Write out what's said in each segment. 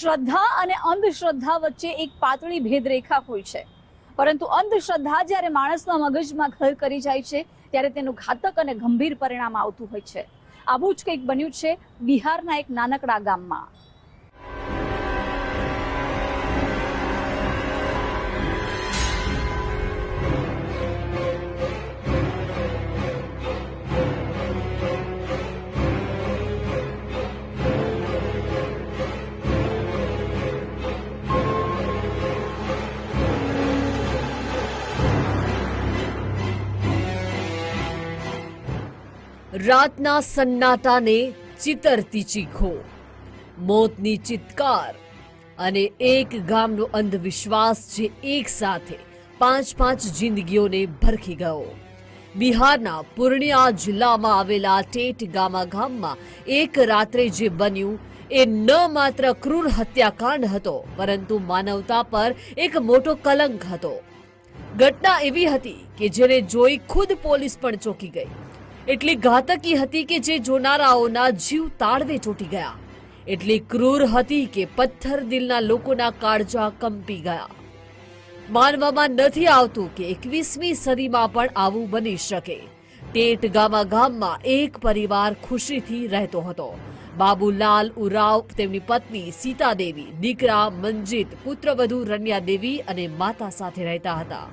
શ્રદ્ધા અને અંધશ્રદ્ધા વચ્ચે એક પાતળી ભેદરેખા હોય છે. પરંતુ અંધશ્રદ્ધા જ્યારે માણસના મગજમાં ઘર કરી જાય છે, ત્યારે તેનું ઘાતક અને ગંભીર પરિણામ આવતું હોય છે. આવું જ કંઈક બન્યું છે બિહારના એક નાનકડા ગામમાં. રાતના સન્નાટાને ચિતરતી ચીખો. મોતની ચિત્કાર અને એક ગામનો અંધવિશ્વાસ જે એક સાથે પાંચ પાંચ જિંદગીઓને ભરખી ગયો. બિહારના પૂર્ણિયા જિલ્લામાં આવેલા ટેટ ગામા ગામમાં એક રાત્રે જે બન્યું, એ ન માત્ર ક્રૂર હત્યાકાંડ હતો, પરંતુ માનવતા પર એક મોટો કલંક હતો. ઘટના એવી હતી કે જેને જોઈ ખુદ પોલીસ પણ ચોંકી ગઈ. એટલી ઘાતકી હતી કે જે જોનારાઓના જીવ તાળવે ચોટી ગયા. એટલી ક્રૂર હતી કે પથ્થર દિલના લોકોના કાળજા કંપી ગયા. માનવામાં નથી આવતું કે એકવીસમી સદીમાં પણ આવું બની શકે. ટેટ ગામા ગામમાં એક પરિવાર ખુશીથી રહેતો હતો. બાબુલાલ ઉરાવ, તેમની પત્ની સીતાદેવી, દીકરા મંજીત, પુત્રવધુ રન્યાદેવી અને માતા સાથે રહેતા હતા.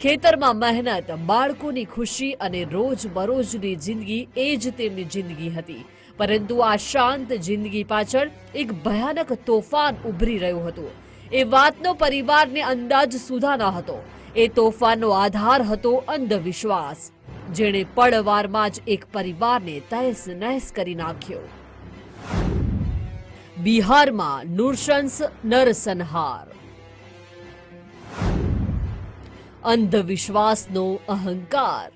ખેતરમાં મહેનત, બાળકોની ખુશી અને રોજબરોજની જિંદગી એ જ તેમની જિંદગી હતી. પરંતુ આ શાંત જિંદગી પાછળ એક ભયાનક તોફાન ઉભરી રહ્યું હતું. એ વાતનો પરિવારને અંદાજ સુધા ન હતો. એ તોફાનનો આધાર હતો અંધવિશ્વાસ. જેણે પળવારમાં જ એક પરિવારને તહેસ નહેસ કરી નાખ્યો. બિહારમાં નુરશંસ નરસંહાર. અંધવિશ્વાસનો અહંકાર.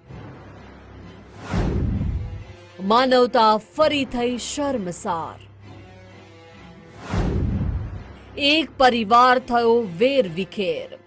માનવતા ફરી થઈ શર્મસાર. એક પરિવાર થયો વેર વિખેર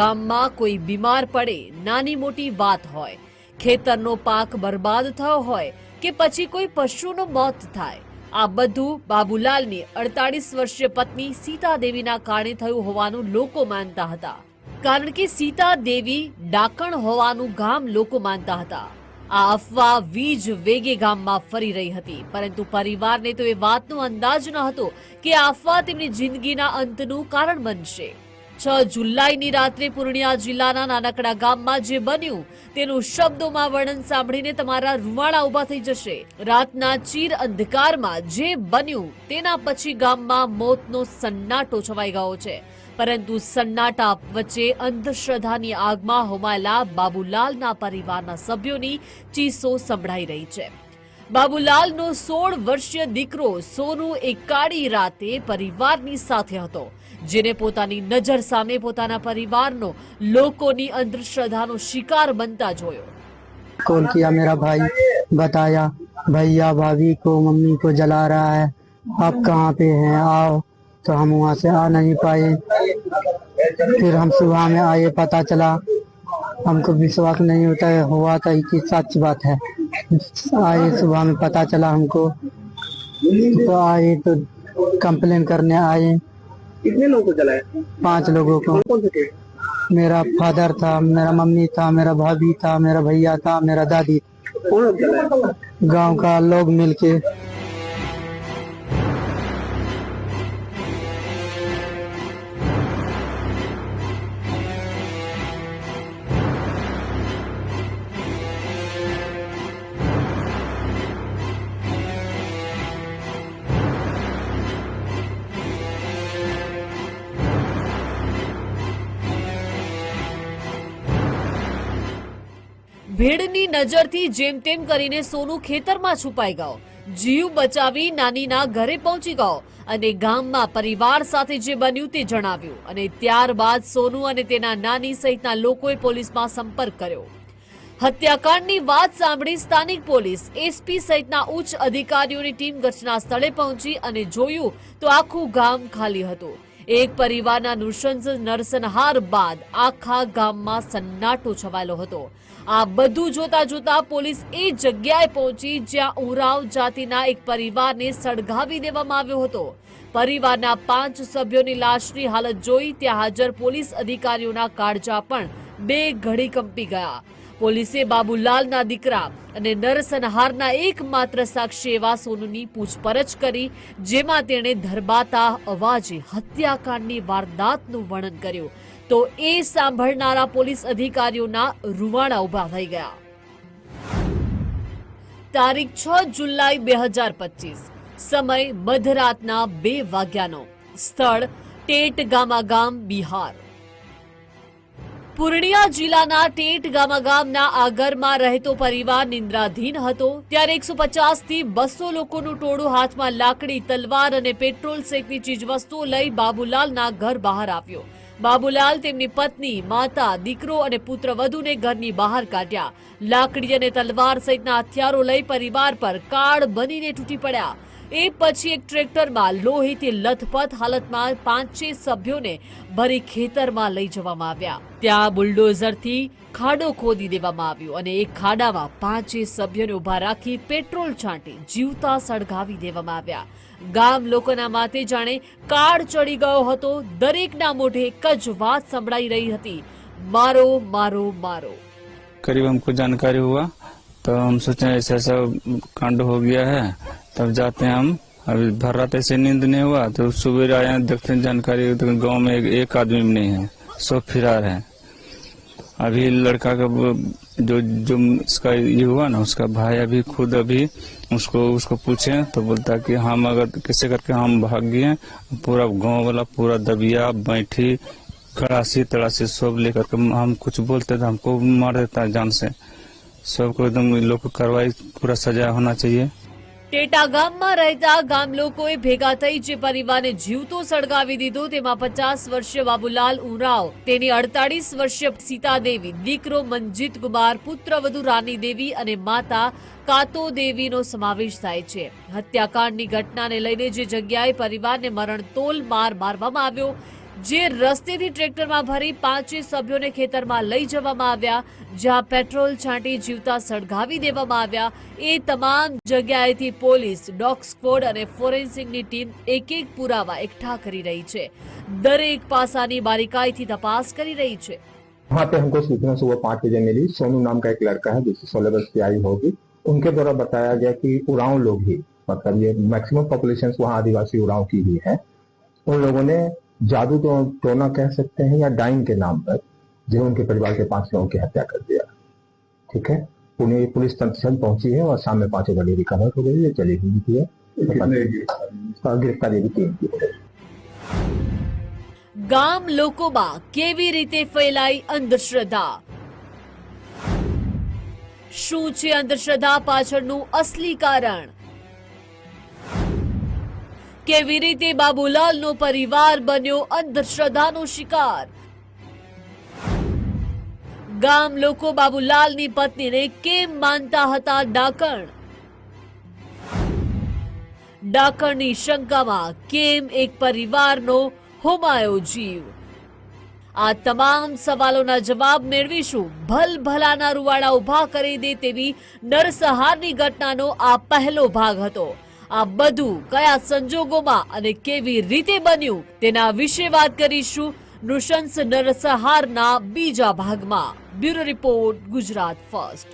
ગામમાં કોઈ બીમાર પડે, નાની મોટી વાત હોય, ખેતરનો પાક બરબાદ થયો હોય કે પછી કોઈ પશુનું મોત થાય. આ બધું બાબુલાલની અડતાળીસ વર્ષીય પત્ની સીતા દેવીના કારણે થયું હોવાનું લોકો માનતા હતા. કારણ કે સીતા દેવી ડાકણ હોવાનું ગામ લોકો માનતા હતા. આ અફવા વીજ વેગે ગામમાં ફરી રહી હતી, પરંતુ પરિવારને તો એ વાતનો અંદાજ ન હતો કે આ અફવા તેમની જિંદગીના અંતનું કારણ બનશે. છ જુલાઈની રાત્રે પૂર્ણિયા જિલ્લાના નાનકડા ગામમાં જે બન્યું, તેનું શબ્દોમાં વર્ણન સાંભળીને તમારા રૂવાળા ઊભા થઈ જશે. રાતના ચીર અંધકારમાં જે બન્યું, તેના પછી ગામમાં મોતનો સન્નાટો છવાઈ ગયો છે. પરંતુ સન્નાટા વચ્ચે અંધશ્રદ્ધાની આગમાં હોમાયેલા બાબુલાલના પરિવારના સભ્યોની ચીસો સંભળાઈ રહી છે. બાબુલાલનો સોળ વર્ષીય દીકરો સોનુ એક કાળી રાતે પરિવારની સાથે હતો. જેને પોતાની નજર સામે પોતાના પરિવારનો લોકોની અંધશ્રદ્ધાનો શિકાર બનતા જોયો कॉल किया मेरा भाई बताया भैया भाभी को मम्मी को जला रहा है आप कहाँ पे हैं आओ तो हम वहाँ से आ नहीं पाए फिर हम सुबह में आए पता चला हमको विश्वास नहीं होता है हुआ था कि सच बात है आए सुबह में पता चला हमको तो आए तो कंप्लेन करने आए कितने लोगों को जलाया पांच लोगों को कौन से थे मेरा फादर था मेरा मम्मी था मेरा भाभी था मेरा भैया था मेरा दादी कौन लोग जलाया गांव का लोग मिलके ભીડની નજરથી જેમ તેમ કરીને સોનું ખેતરમાં છુપાઈ ગયો. જીવ બચાવી નાનીના ઘરે પહોંચી ગયો અને ગામમાં પરિવાર સાથે જે બન્યું તે જણાવ્યું અને ત્યારબાદ સોનુ અને તેના નાની સહિતના લોકોએ પોલીસમાં સંપર્ક કર્યો. હત્યાકાંડની વાત સાંભળી સ્થાનિક પોલીસ એસપી સહિતના ઉચ્ચ અધિકારીઓની ટીમ ઘટના સ્થળે પહોંચી અને જોયું તો આખું ગામ ખાલી હતું. એક પરિવારના નૃશંસ નરસંહાર બાદ આખા ગામમાં સન્નાટો છવાયેલો હતો. આ બધું જોતા જોતા પોલીસ એ જગ્યાએ પહોંચી જ્યાં ઉરાવ જાતિના એક પરિવારને સળગાવી દેવામાં આવ્યો હતો. પરિવારના પાંચ સભ્યોની લાશની હાલત જોઈ ત્યાં હાજર પોલીસ અધિકારીઓના કાળજા પણ બે ઘડી કંપી ગયા. પોલીસે બાબુલાલના દીકરા અને નરસંહારના એકમાત્ર સાક્ષી એવા સોનુની પૂછપરછ કરી, જેમાં તેણે ધરબાતા અવાજે હત્યાકાંડની વારદાતનું વર્ણન કર્યું. તો એ સાંભળનારા પોલીસ અધિકારીઓના રૂવાણા ઊભા થઈ ગયા. તારીખ છ જુલાઈ બે હજાર પચીસ. સમય મધરાતના બે વાગ્યાનો. સ્થળ ટેટ ગામા ગામ બિહાર. પૂર્ણિયા જિલ્લાના ટેટ ગામા ગામના આગરમાં રહેતો પરિવાર નિંદ્રાધીન હતો. ત્યારે એકસો થી બસો લોકોનું ટોળું હાથમાં લાકડી, તલવાર અને પેટ્રોલ સહિતની ચીજવસ્તુઓ લઈ બાબુલાલના ઘર બહાર આવ્યો. બાબુલાલ તેમની પત્ની, માતા, દીકરો અને પુત્ર વધુને ઘરની બહાર કાઢ્યા. લાકડી અને તલવાર સહિતના હથિયારો લઈ પરિવાર પર કાળ બનીને તૂટી પડ્યા. એ પછી એક ટ્રેક્ટરમાં લોહીથી લથપથ હાલતમાં પાંચે સભ્યોને ભરી ખેતરમાં લઈ જવામાં આવ્યા. ત્યાં બુલડોઝરથી ખાડો ખોદી દેવામાં આવ્યો અને એ ખાડામાં પાંચે સભ્યોને ઊભા રાખી પેટ્રોલ છાંટી જીવતા સળગાવી દેવામાં આવ્યા. ગામ લોકોના માથે જાણે કાળ ચડી ગયો હતો, દરેકના મોઢે એક જ વાત સંભળાઈ રહી હતી, મારો મારો મારો. કરીબ હમકો જાણકારી હુઆ तो हम सोचे ऐसा ऐसा कांड हो गया है तब जाते हैं हम। अभी भर रात ऐसे नींद नहीं हुआ तो सुबह आए देखते हैं जानकारी तो गाँव में एक, एक आदमी भी नहीं है सब फिरार है। अभी लड़का का जो जो उसका ये हुआ ना उसका भाई अभी खुद अभी उसको उसको पूछे तो बोलता कि हम अगर कैसे करके हम भाग गए पूरा गाँव वाला पूरा दबिया बैठी खड़ासी तड़ासी सब लेकर हम कुछ बोलते तो हमको मार देता जान से। सबको एकदम इन लोग को कार्रवाई पूरा सजा होना चाहिए ટેટા ગામમાં રહેતા ગામ લોકોએ ભેગા થઈ જે પરિવારને જીવતો સળગાવી દીધો તેમાં પચાસ વર્ષીય બાબુલાલ ઉરાવ તેની અડતાલીસ વર્ષીય સીતા દેવી દીકરો મનજીત કુમાર પુત્રવધુ રાની દેવી અને માતા કાતો દેવીનો સમાવેશ થાય છે હત્યાકાંડની ઘટનાને લઈને જે જગ્યાએ પરિવારને મરણતોલ માર મારવામાં આવ્યો જે રસ્તેથી ટ્રેક્ટરમાં ભરી પાંચે સભ્યોને ખેતરમાં લઈ જવામાં આવ્યા જ્યાં પેટ્રોલ છાંટી જીવતા સળગાવી દેવામાં આવ્યા એ તમામ જગ્યાએથી પોલીસ ડોગ સ્ક્વોડ અને ફોરેન્સિકની ટીમ એક એક પુરાવા એકઠા કરી રહી છે દરેક પાસાની બારીકાઈથી તપાસ કરી રહી છે वहाँ पे हमको सूचना सुबह पाँच बजे मिली सोनू नाम का एक लड़का है जिसकी सोलह वर्ष की आयु होगी उनके द्वारा बताया गया कि उराव लोग ही मतलब ये मैक्सिमम पॉपुलेशन वहाँ आदिवासी उराव की ही है उन लोगों ने जादू तो टोना कह सकते हैं या डाइन के नाम पर जो उनके परिवार के पांच लोगों की हत्या कर दिया ठीक है पुणे पुलिस तत्क्षण पहुंची है और सामने पांचों बड़ी रिकवर हो गई है चली हुई थी है गिरफ्तारी भी की है ગામ લોકોમાં કેવી રીતે ફેલાઈ અંધશ્રદ્ધા શું છે અંધશ્રદ્ધા પાછળનું અસલી કારણ કેવી રીતે બાબુલાલનો પરિવાર બન્યો અંધશ્રદ્ધાનો શિકાર? ગામ લોકો બાબુલાલની પત્નીને કેમ માનતા હતા ડાકણ? ડાકણની શંકામાં કેમ એક પરિવારનો હોમાયો જીવ? આ તમામ સવાલોના જવાબ મેળવીશું. ભલભલાના રૂવાડા ઊભા કરી દે તેવી નરસહારની ઘટનાનો આ પહેલો ભાગ હતો. આ બધું કયા સંજોગોમાં અને કેવી રીતે બન્યું તેના વિશે વાત કરીશું નૃશંસ નરસહારના બીજા ભાગમાં. Bureau report, Gujarat first.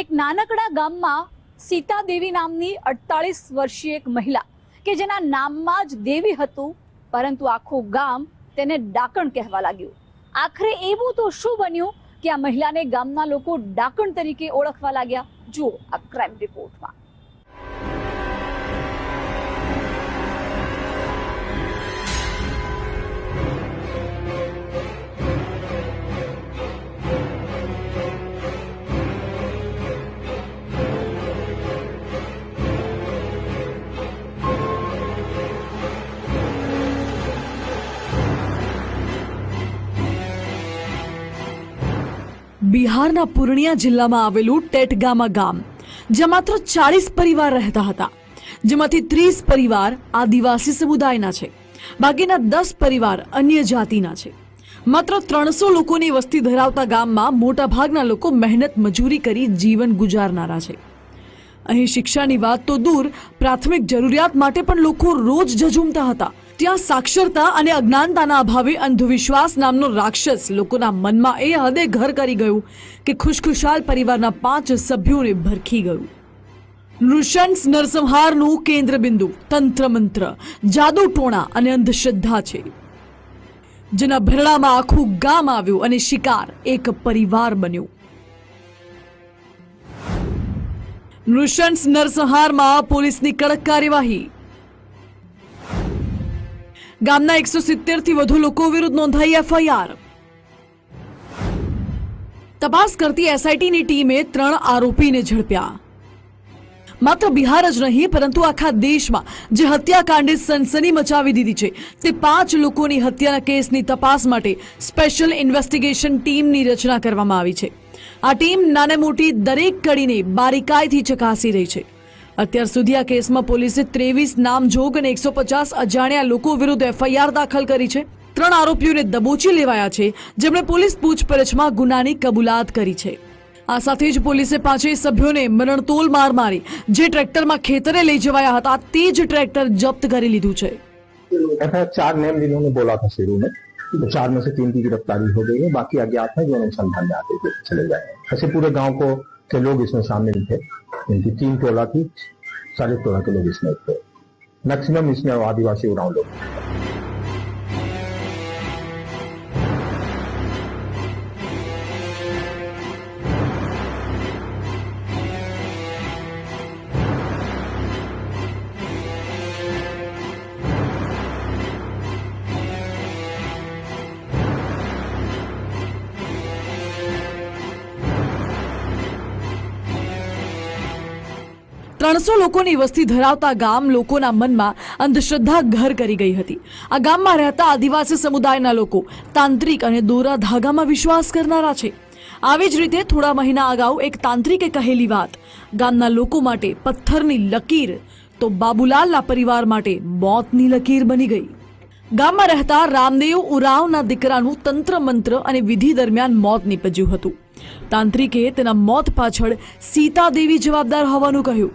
એક નાનકડા ગામમાં સીતા દેવી નામની અડતાલીસ વર્ષીય એક મહિલા, કે જેના નામમાં જ દેવી હતું, પરંતુ આખું ગામ તેને ડાકણ કહેવા લાગ્યું. આખરે એવું તો શું બન્યું કે આ મહિલાને ગામના લોકો ડાકણ તરીકે ઓળખવા લાગ્યા. જુઓ આ ક્રાઇમ રિપોર્ટમાં બિહારના પૂર્ણિયા જિલ્લામાં આવેલું ટેટગામા ગામ, જ્યાં માત્ર ચાળીસ પરિવાર રહેતા હતા. જેમાંથી ત્રીસ પરિવાર આદિવાસી સમુદાયના છે. બાકીના દસ પરિવાર અન્ય જાતિના છે. માત્ર ત્રણસો લોકોની વસ્તી ધરાવતા ગામમાં મોટાભાગના લોકો મહેનત મજૂરી કરી જીવન ગુજારનારા છે. અહીં શિક્ષાની વાત તો દૂર, પ્રાથમિક જરૂરિયાત માટે પણ લોકો રોજ ઝઝૂમતા હતા. ત્યાં સાક્ષરતા અને અજ્ઞાનતાના અભાવે અંધવિશ્વાસ નામનો રાક્ષસ લોકોના મનમાં એ હદે ઘર કરી ગયું કે ખુશખુશાલ પરિવારના પાંચ સભ્યોને ભરખી ગયું. નૃશંસ નરસંહારનું કેન્દ્રબિંદુ તંત્ર મંત્ર જાદુ ટોણા અને અંધશ્રદ્ધા છે. જેના ભરડામાં આખું ગામ આવ્યું અને શિકાર એક પરિવાર બન્યો. નૃશંસ નરસંહારમાં પોલીસની કડક કાર્યવાહી ગામના એકસો સિત્તેરથી વધુ લોકો વિરુદ્ધ નોંધાઈ એફઆઈઆર. તપાસ કરતી એસઆઈટીની ટીમે ત્રણ આરોપીને ઝડપ્યા. માત્ર બિહાર જ નહીં, પરંતુ આખા દેશમાં જે હત્યાકાંડે સનસની મચાવી દીધી છે, તે પાંચ લોકોની હત્યાના કેસની તપાસ માટે સ્પેશિયલ ઇન્વેસ્ટિગેશન ટીમની રચના કરવામાં આવી છે. આ ટીમ નાને મોટી દરેક કડીને બારીકાઈથી ચકાસી રહી છે. અત્યાર સુધી આ કેસમાં પોલીસે ત્રેવીસ નામજોગ અને એકસો પચાસ અજાણ્યા લોકો વિરુદ્ધ એફઆઈઆર દાખલ કરી છે ત્રણ આરોપીઓને દબોચી લેવાયા છે જેમણે પોલીસ પૂછપરછમાં ગુનાની કબૂલાત કરી છે આ સાથે જ પોલીસે પાંચેય સભ્યોને મરણતોલ માર મારી જે ટ્રેક્ટરમાં ખેતરે લઈ જવાયા હતા તે જ ટ્રેક્ટર જપ્ત કરી લીધું છે ऐसा चार नेम जिन्होंने बोला था शुरू में तो चार में से तीन की गिरफ्तारी हो गई है बाकी अज्ञात है जो अनुसंधान में आते हुए चले गए हैं ऐसे पूरे गांव को के लोग इसमें शामिल थे इनकी तीन टोला थी सारे टोला के लोग इसमें थे मैक्सिमम इसमें आदिवासी उराव लोग ત્રણસો લોકોની વસ્તી ધરાવતા ગામ લોકોના મનમાં અંધશ્રદ્ધા ઘર કરી ગઈ હતી. આ ગામમાં રહેતા આદિવાસી સમુદાયના લોકો તાંત્રિક અને દોરા ધાગામાં વિશ્વાસ કરનારા છે. આવી જ રીતે થોડા મહિના અગાઉ એક તાંત્રિકે કહેલી વાત. ગામના લોકો માટે પથ્થરની લકીર, તો બાબુલાલના પરિવાર માટે મોતની લકીર બની ગઈ. ગામમાં રહેતા રામદેવ ઉરાવના દીકરાનું તંત્ર મંત્ર અને વિધિ દરમિયાન મોત નીપજ્યું હતું. તાંત્રિકે તેના મોત પાછળ સીતાદેવી જવાબદાર હોવાનું કહ્યું.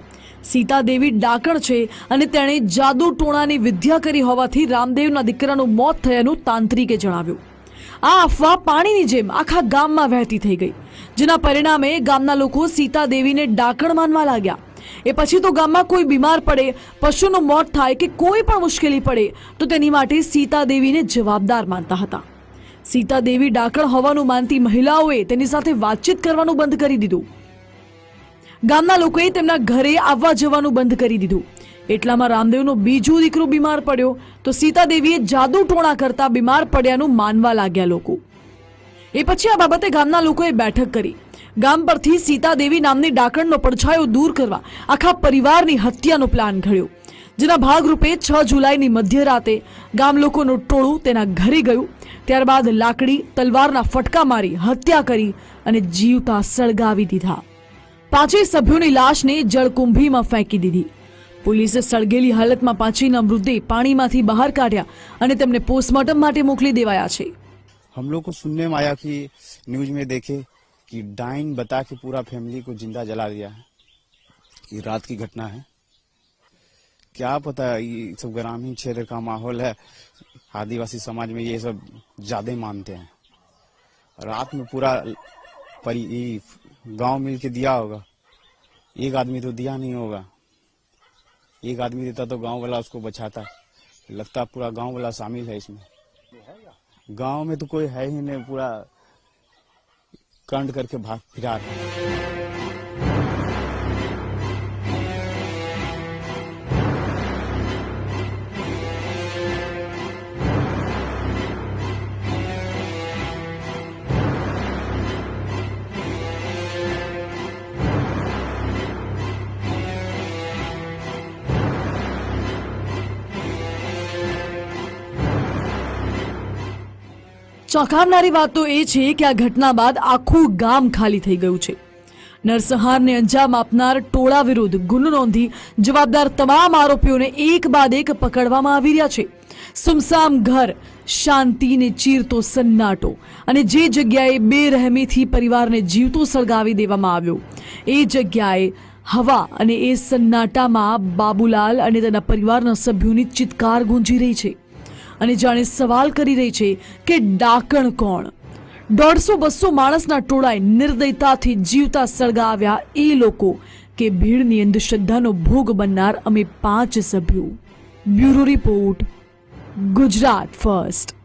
સીતાદેવી ડાકણ છે અને તેણે જાદુ ટોણાની વિદ્યા કરી હોવાથી રામદેવના દીકરાનું મોત થયાનું તાંત્રિકે જણાવ્યું. આ અફવા પાણીની જેમ આખા ગામમાં વહેતી થઈ ગઈ, જેના પરિણામે ગામના લોકો સીતાદેવીને ડાકણ માનવા લાગ્યા. એ પછી તો ગામમાં કોઈ બીમાર પડે, પશુનું મોત થાય કે કોઈ પણ મુશ્કેલી પડે, તો તેની માટે સીતાદેવીને જવાબદાર માનતા હતા. સીતાદેવી ડાકણ હોવાનું માનતી મહિલાઓએ તેની સાથે વાતચીત કરવાનું બંધ કરી દીધું. ગામના લોકોએ તેમના ઘરે આવવા જવાનું બંધ કરી દીધું. એટલામાં રામદેવનો બીજો દીકરો બીમાર પડ્યો તો સીતાદેવીએ જાદુ ટોણા કરતા બીમાર પડ્યાનું માનવા લાગ્યા લોકો. એ પછી આ બાબતે ગામના લોકોએ બેઠક કરી. ગામ પરથી સીતાદેવી નામની ડાકણનો પડછાયો દૂર કરવા આખા પરિવારની હત્યાનો પ્લાન ઘડ્યો. જેના ભાગરૂપે છ જુલાઈની મધ્યરાતે ગામ લોકોનું ટોળું તેના ઘરે ગયું. ત્યારબાદ લાકડી, તલવારના ફટકા મારી હત્યા કરી અને જીવતા સળગાવી દીધા. પાંચેય સભ્યોની લાશને જળકુંભીમાં ફેંકી દીધી પોલીસે સળગેલી હાલતમાં પાંચેયના મૃતદેહ પાણીમાંથી બહાર કાઢ્યા અને તેમને પોસ્ટમોર્ટમ માટે મોકલી દેવાયા છે हम लोग को सुनने में आया कि न्यूज में देखे कि डाइन बता के पूरा फैमिली को जिंदा जला दिया है ये रात की घटना है क्या पता ये सब ग्रामीण क्षेत्र का माहौल है आदिवासी समाज में ये सब ज्यादा मानते हैं रात में पूरा परि गाँव मिल के दिया होगा। एक आदमी तो दिया नहीं होगा। एक आदमी देता तो गाँव वाला उसको बचाता। लगता पूरा गाँव वाला शामिल है इसमें। गाँव में तो कोई है ही नहीं, पूरा कंड करके भाग फिरा रहा है। ચોંકાવનારી વાત તો એ છે કે આ ઘટના બાદ આખું ગામ ખાલી થઈ ગયું છે. નરસંહારને અંજામ આપનાર ટોળા વિરુદ્ધ ગુનો નોંધી જવાબદાર તમામ આરોપીઓને એક બાદ એક પકડવામાં આવી રહ્યા છે. સુમસામ ઘર, શાંતિને ચીરતો સન્નાટો અને જે જગ્યાએ બેરહેમીથી પરિવારને જીવતો સળગાવી દેવામાં આવ્યો. એ જગ્યાએ હવા અને એ સન્નાટામાં બાબુલાલ અને તેના પરિવારના સભ્યોની ચિત્કાર ગુંજી રહી છે. અને જાણે સવાલ કરી રહી છે કે ડાકણ કોણ? દોઢસો બસો માણસના ટોળાએ નિર્દયતાથી જીવતા સળગાવ્યા એ લોકો કે ભીડની અંધશ્રદ્ધાનો ભોગ બનનાર અમે પાંચ સભ્યો. Bureau report, Gujarat first.